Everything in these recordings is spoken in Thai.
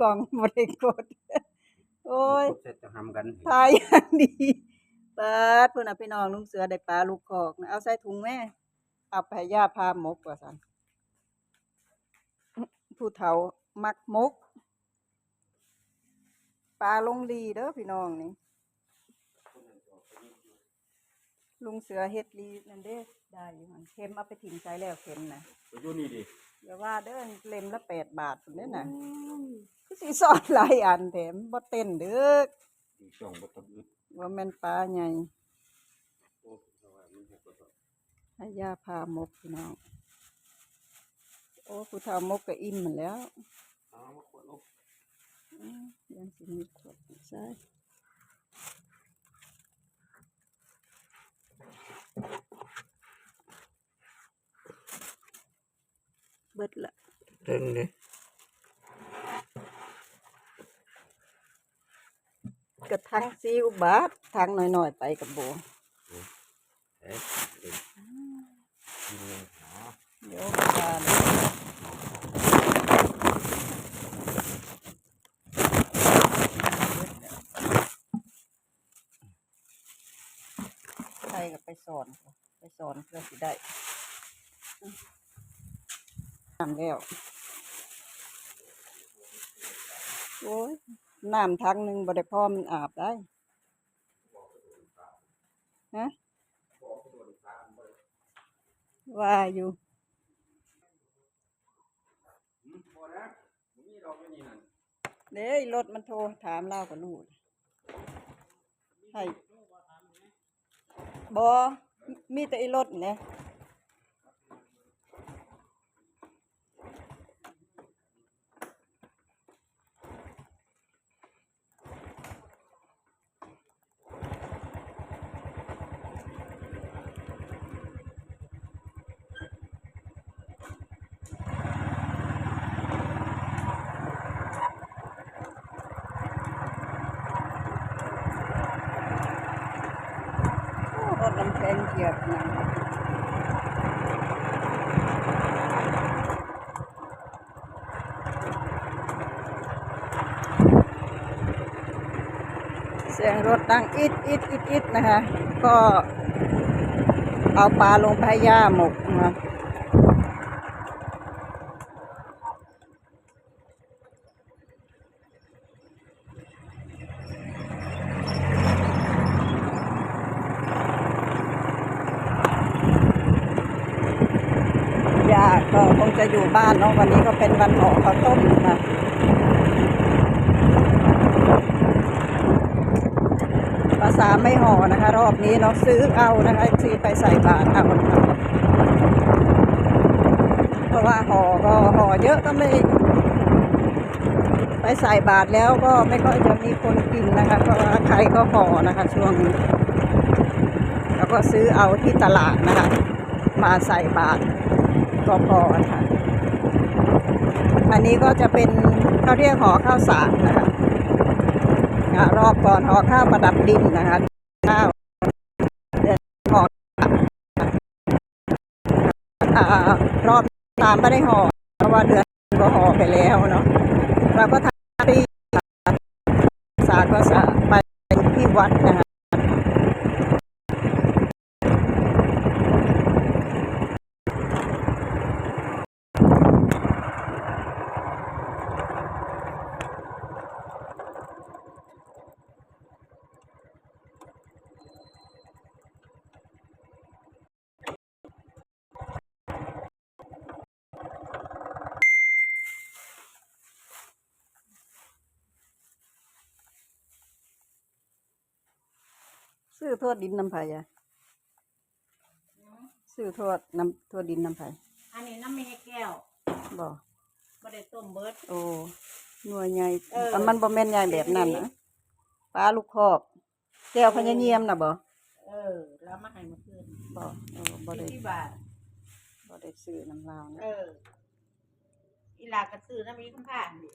กล่องบ่ได้กด โอ้ยเสร็จจะทำกันทายอย่างดีเปิดพุ่นน่ะพี่น้องลุงเสือได้ปลาลูกคอกนะเอาใส่ถุงแม่เอาไปให้ย่าพาหมกว่าซั่นผู้เฒ่ามักหมก ปลาลงดีเด้อพี่น้องนี่ลุงเสือเฮ็ดลีนั่นเด้ได้อยู่มันเค็มเอาไปถิ่มใส่แล้วเค็มนะไปอยู่นี่ดิ อย่าว่าเด้อเล่มละแปดบาทพุ่นเด้อน่ะคือสิสอนหลายอันแถมบ่เต้นเด้อดีช่องบ่ต้องอึดว่าแม่นปลาใหญ่โอ้เพราะว่ามันเฮ็ดบ่ต้องให้ย่าพามกพี่น้องโอ้ผู้เฒ่ามกก็อิ่มหมดแล้วเอามาขวดลงอื้อยังสิมีขวดอีกใช่ เบิดละเรื่องนี้กระทังซีอุบาททางหน่อยๆไปกับโบเอ๊ะเดี๋ยวกินเลยเนาะเดี๋ยวกานใครก็ไปสอน ไปสอนเพื่อสิได้ น้ำแล้ว โอ้ยน้ำทังหนึ่งบ่ได้พอมันอาบได้ฮะว่าอยู่อืมบ่นะบ่มีดอกอยู่เด้ยรถมันโทรถามเล่ากับลูกให้บอมีแต่อีรถเนี่แหละโอ้รถน้ำแข็งเกียบนะเสียงรถดังอิดอิดอิดอิดนะคะ ก็เอาปลาลงไปให้ย่าหมกนะคะย่าก็คงจะอยู่ บ้านเนาะวันนี้ก็เป็นวันห่อข้าวต้มนะคะภาษาไม่ห่อนะคะ รอบนี้เราะซื้อเอานะคะซื้อไปใส่บาตรเอาเพราะว่าห่อก็ห่อเยอะก็ไม่ไปใส่บาตรแล้วก็ไม่ค่อยจะมีคนกินนะคะเพราะว่าใครก็ห่อนะคะ ช่วงนี้แล้วก็ซื้อเอาที่ตลาดนะคะ มาใส่บาตรก็พอนะคะ อันนี้ก็จะเป็นเขาเรียกห่อข้าวสารนะคะรอบก่อนห่อข้าวประดับดินนะคะข้าวเดือนห่อรอบตามไม่ได้ห่อเพราะว่าเดือนก็ห่อไปแล้วเนาะเราก็ทำที่สาก็สาไปที่วัดนะคะ ซื้อทั่วดินน้ำไผ่อะซื้อทั่วน้ำทั่วดินน้ำไผ่อันนี้น้ำมีแก้วบ่บ่ได้ต้มเบิด โอ้หน่วยใหญ่เออแต่มันบ่แม่นใหญ่แบบนั้นนะปลาลูกคอกแก้วพญาเงียมน่ะบ่เออ แล้วมาให้เมื่อคืนบ่เออบ่ได้ที่บาทบ่ได้ซื้อน้ำลาวเอนะออีหลากระซื้อน้ำมีคำผ่านดิ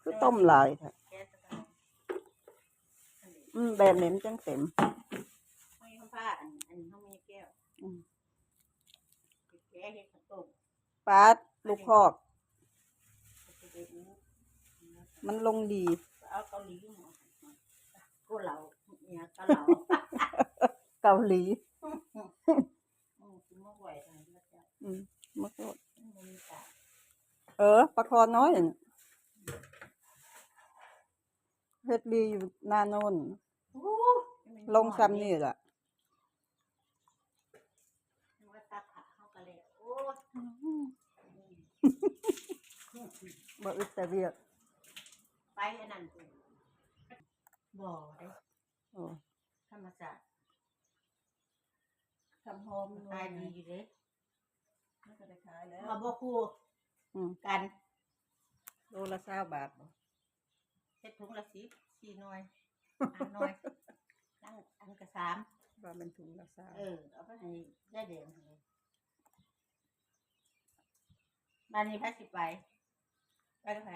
คือต้มหลายค่ะแก้สกาว อันนี้อืมแบบนี้มันจังเต็มมีคำผ่านอันอันนี้เขามีแก้วอืมแก้เฮ็ดข้าวต้มปลาลูกคอกก็จะได้รู้มันลงดี เอาเกาหลีหมดกูเหลาเนี่ยเกาเหลาเกาหลีอืมกินมะไหวทางนี้จ้ะอืมมะกรูดมันมีแต่เออปลาคอน้อยน่ะ เฮ็ดดีอยู่หนาโนนโอ้ลงซ้ำนี่แหละว่าตาขาเข้ากันเลยโอ้บ่อึดแต่เวียกไปอันนั้นกูบ่ได้โอ้ธรรมศาสตร์ทำหอมตายดีอยู่เด้มันก็ได้ขายแล้วมาบ่คู่อืมกันโลละ20บาทบ่ เฮ็ดถุงละสิบสี่หน่วยอันหน่วยตั้งอันกระสามว่ามันถุงละ20เออเอาไปให้ได้เดือนเลยบ้านนี้พัสิไปไปกับใคร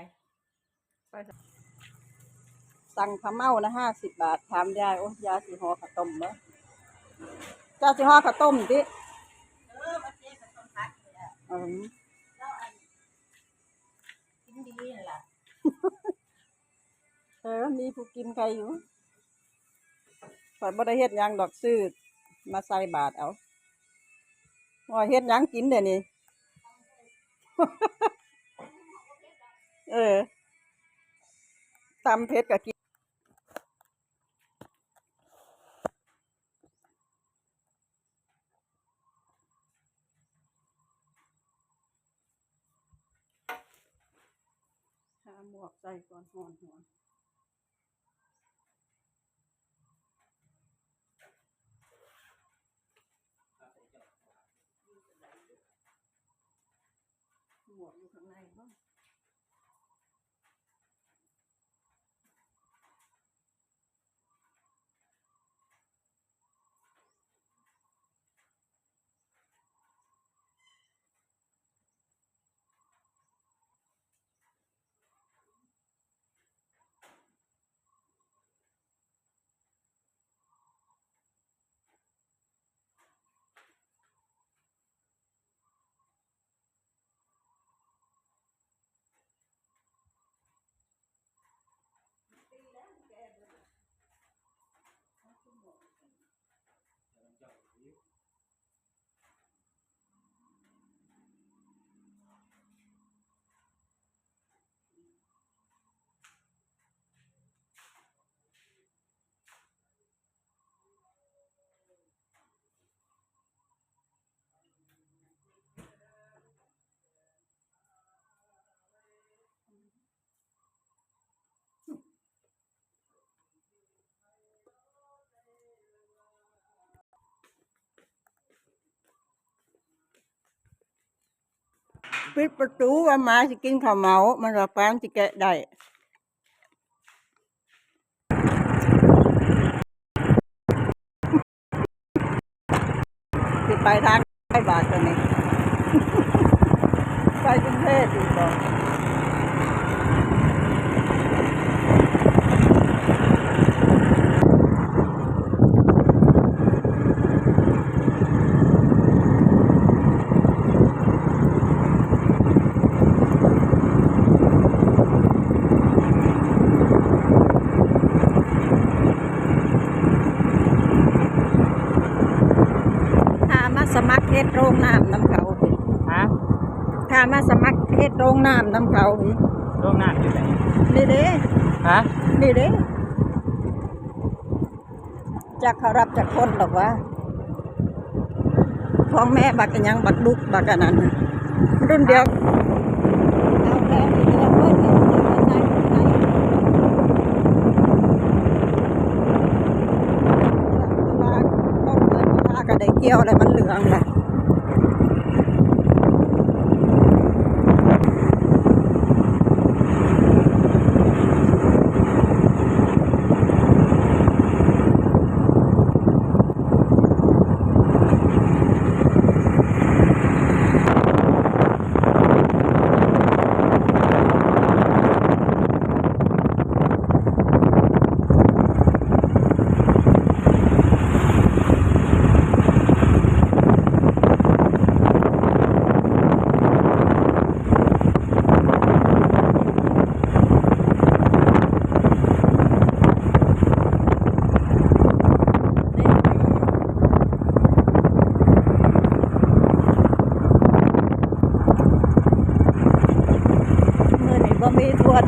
สั่งข้าวเม่านะ50บาทถามยายโอ้ยายสิห่อข้าวต้มบ่เจ้าสิห่อข้าวต้มติเออมาเจ๊กับต้นพัดเลยอะอืมแล้วอันกินดีนี่นล่ะ เออ มีผู้กินใครอยู่ข่อยบ่ได้เฮ็ดหยังดอกซื้อมาใส่บาทเอาว่าเฮ็ดหยังกินเดี๋ยวนี้ เออตำเผ็ดก็กินหาหมวกใส่ก่อนหอนหัว หมวอยู่ข้างในบ้าง ปิดประตูว่าหมาสิกินข้าวเหมา มันว่าแป้งสิแกะได้สิไปทางไอ้บาทตัวนี้ ไปกรุงเทพดีกว่ามาสมัค รเฮ็ดโรงน้ำน้ำเขาสิฮะถ้ามาสมัครเฮ็ดโรงน้ำน้ำเขาสิร่วมหน้าอยู่ไหนนี่เด้ฮะนี่เด้จะเขารับจากคนหรอกวะพ่อแม่บักอันหยังบักบุกบักอันนั้นน่ะรุ่นเดียวเอาแล้วนี่เดียวเพิ่นเนี่ยเดี๋ยวมาใส่ไหนเวลาต้นเดือนเวลาก็ได้เกี่ยวอะไรมันเหลืองแหละ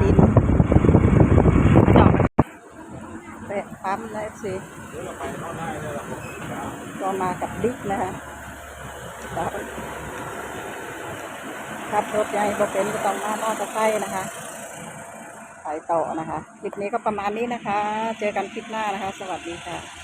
ดินจอดแปะปั๊มนะเอฟซีก็มากับบิ๊กนะคะครับขับรถใหญ่บ่เป็นก็ต้องมามอเตอร์ไซค์นะคะไปต่อนะคะ คลิปนี้ก็ประมาณนี้นะคะ เจอกันคลิปหน้านะคะ สวัสดีค่ะ